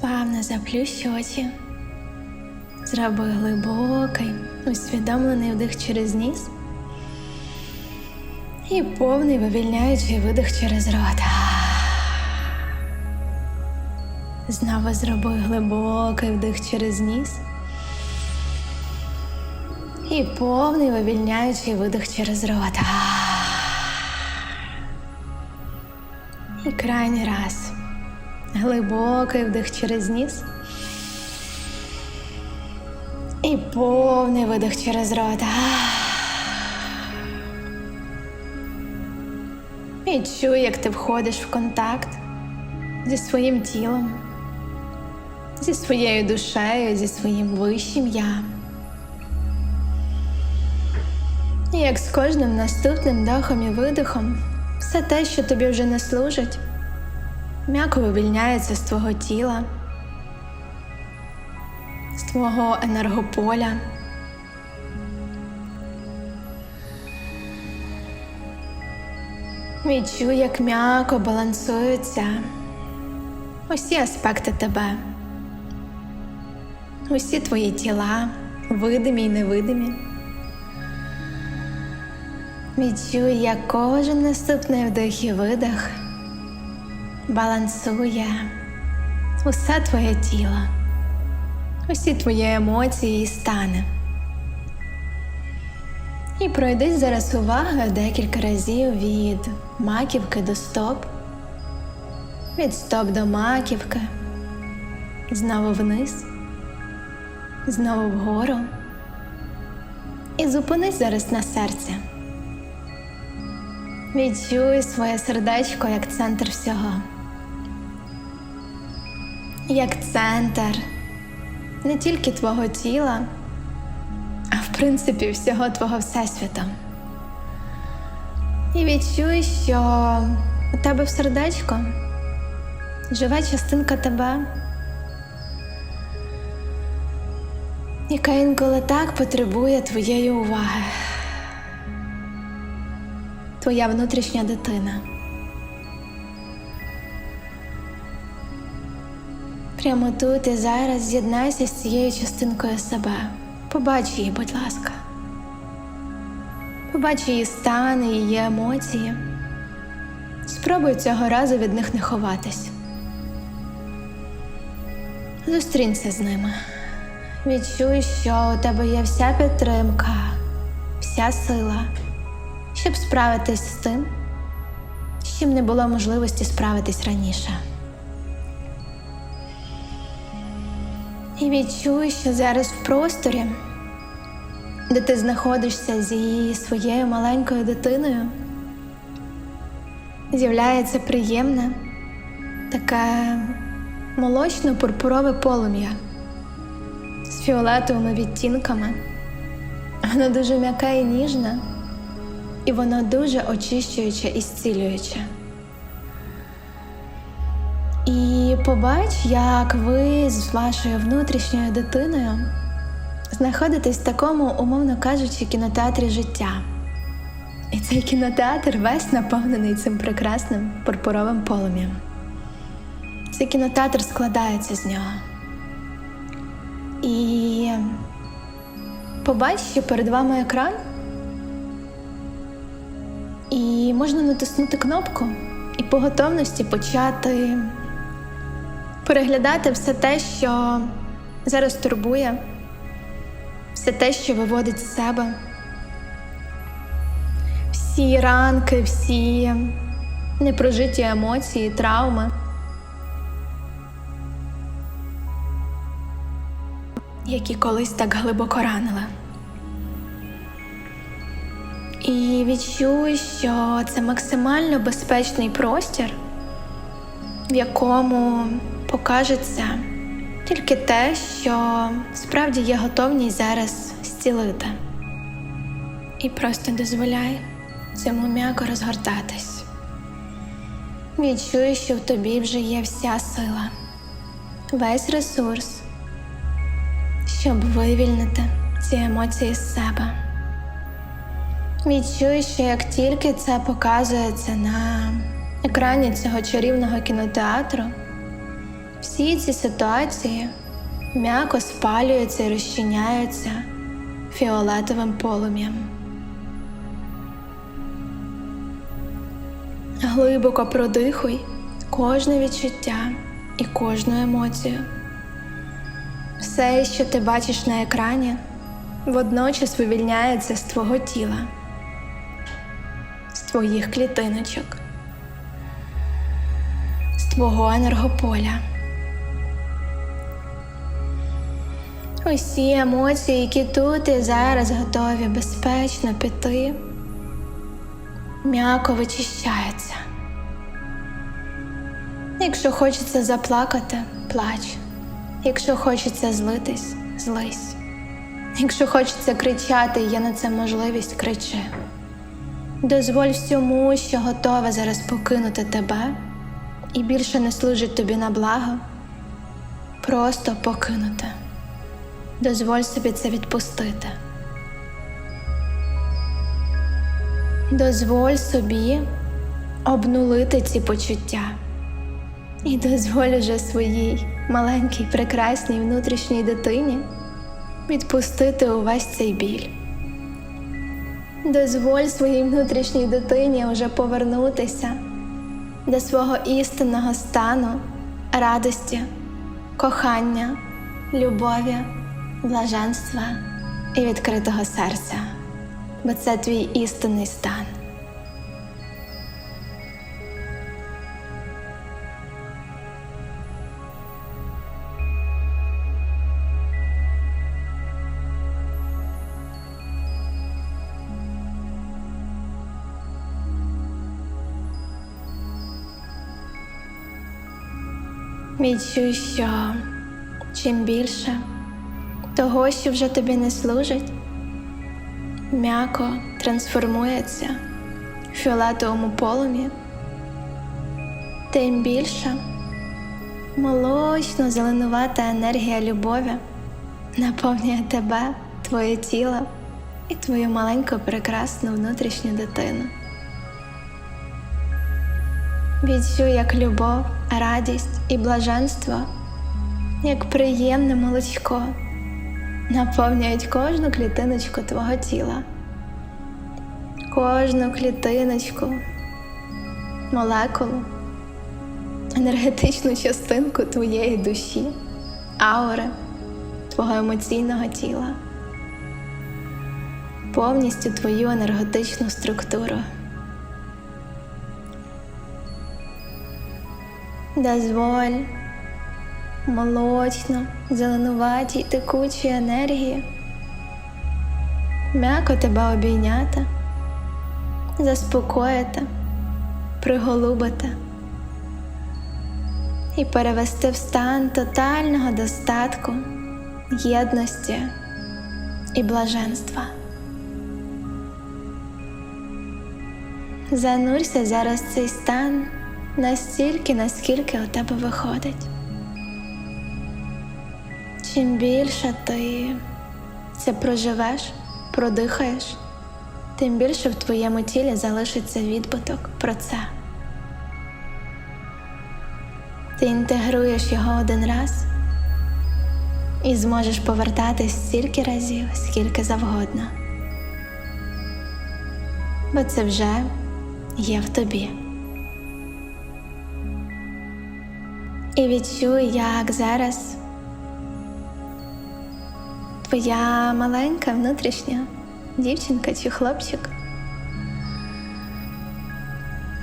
Плавно заплющ очі. Зроби глибокий, усвідомлений вдих через ніс. І повний вивільняючий видих через рот. Знову зроби глибокий вдих через ніс. І повний вивільняючий видих через рот. І крайній раз. Глибокий вдих через ніс. І повний видих через рот. Відчуй, як ти входиш в контакт зі своїм тілом, зі своєю душею, зі своїм вищим я. І як з кожним наступним дохом і видихом, все те, що тобі вже не служить, м'яко вивільняється з твого тіла, з твого енергополя. Відчуй, як м'яко балансуються усі аспекти тебе, усі твої тіла, видимі й невидимі. Відчуй, як кожен наступний вдих і видих балансує усе твоє тіло, усі твої емоції і стани. І пройдись зараз увагою декілька разів від маківки до стоп, від стоп до маківки, знову вниз, знову вгору. І зупинись зараз на серці. Відчуй своє сердечко як центр всього. Як центр не тільки твого тіла, а в принципі всього твого всесвіту. І відчуй, що у тебе в сердечко живе частинка тебе, яка інколи так потребує твоєї уваги твоя внутрішня дитина. Прямо тут і зараз з'єднайся з цією частинкою себе. Побач її, будь ласка. Побач її стан, її емоції. Спробуй цього разу від них не ховатись. Зустрінься з ними. Відчуй, що у тебе є вся підтримка, вся сила щоб справитись з тим, з чим не було можливості справитись раніше. І відчуй, що зараз в просторі, де ти знаходишся зі своєю маленькою дитиною, з'являється приємне, таке молочно-пурпурове полум'я з фіолетовими відтінками. Воно дуже м'яке і ніжне і воно дуже очищуюче і зцілююче. І побач, як ви з вашою внутрішньою дитиною знаходитесь в такому, умовно кажучи, кінотеатрі життя. І цей кінотеатр весь наповнений цим прекрасним пурпуровим полум'ям. Цей кінотеатр складається з нього. І побач, що перед вами екран. І можна натиснути кнопку і по готовності почати переглядати все те, що зараз турбує, все те, що виводить з себе, всі ранки, всі непрожиті емоції, травми, які колись так глибоко ранили. І відчуй, що це максимально безпечний простір, в якому покажеться тільки те, що справді є готовність зараз зцілити. І просто дозволяй цьому м'яко розгортатись. Відчуй, що в тобі вже є вся сила, весь ресурс, щоб вивільнити ці емоції з себе. Відчуй, що як тільки це показується на екрані цього чарівного кінотеатру, Всі ці ситуації м'яко спалюються і розчиняються фіолетовим полум'ям. Глибоко продихуй кожне відчуття і кожну емоцію. Все, що ти бачиш на екрані, водночас вивільняється з твого тіла, з твоїх клітиночок, з твого енергополя. Усі емоції, які тут і зараз готові безпечно піти, м'яко вичищаються. Якщо хочеться заплакати, плач. Якщо хочеться злитись, злись. Якщо хочеться кричати, є на це можливість кричи. Дозволь всьому, що готове зараз покинути тебе і більше не служить тобі на благо, просто покинути. Дозволь собі це відпустити. Дозволь собі обнулити ці почуття. І дозволь уже своїй маленькій прекрасній внутрішній дитині відпустити увесь цей біль. Дозволь своїй внутрішній дитині вже повернутися до свого істинного стану, радості, кохання, любові, блаженства і відкритого серця, бо це твій істинний стан. Відчуй, що чим більше того, що вже тобі не служить, м'яко трансформується в фіолетовому полум'ї, тим більше молочно зеленувата енергія любові наповнює тебе, твоє тіло і твою маленьку прекрасну внутрішню дитину. Відчуй, як любов, радість і блаженство, як приємне молочко, наповнюють кожну клітиночку твого тіла, кожну клітиночку, молекулу, енергетичну частинку твоєї душі, аури, твого емоційного тіла, повністю твою енергетичну структуру. Дозволь молочно, зеленуватій текучій енергії м'яко тебе обійняти, заспокоїти, приголубити і перевести в стан тотального достатку, єдності і блаженства. Занурся зараз цей стан настільки, наскільки у тебе виходить. Чим більше ти це проживеш, продихаєш, тим більше в твоєму тілі залишиться відбуток про це. Ти інтегруєш його один раз і зможеш повертатись стільки разів, скільки завгодно. Бо це вже є в тобі. І відчуй, як зараз твоя маленька внутрішня дівчинка чи хлопчик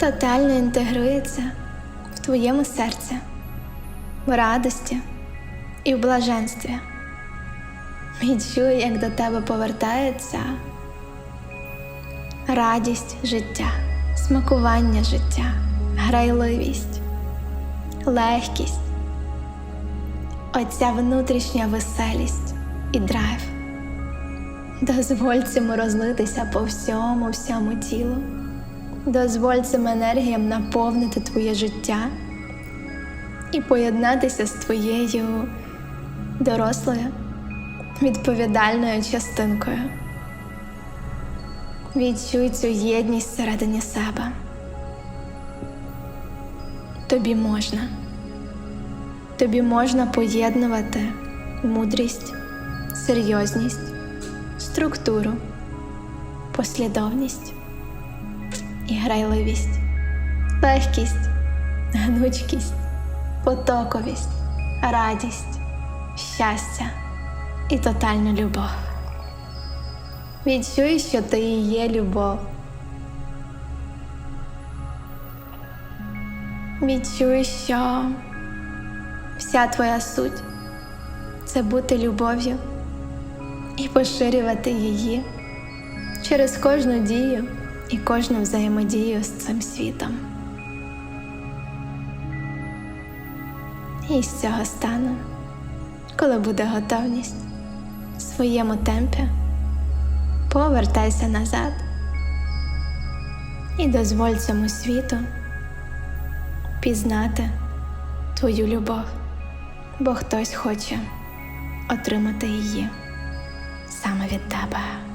тотально інтегрується в твоєму серці, в радості і в блаженстві. Відчуй, як до тебе повертається радість життя, смакування життя, грайливість легкість, оця внутрішня веселість і драйв. Дозволь цьому розлитися по всьому, всьому тілу. Дозволь цим енергіям наповнити твоє життя і поєднатися з твоєю дорослою, відповідальною частинкою. Відчуй цю єдність всередині себе. Тобі можна, тобі можна поєднувати мудрість, серйозність, структуру, послідовність і грайливість, легкість, гнучкість, потоковість, радість, щастя і тотальну любов. Відчуй, що ти є любов. Відчуй, що вся твоя суть це бути любов'ю і поширювати її через кожну дію і кожну взаємодію з цим світом. І з цього стану, коли буде готовність, в своєму темпі повертайся назад і дозволь цьому світу пізнати твою любов, бо хтось хоче отримати її саме від тебе.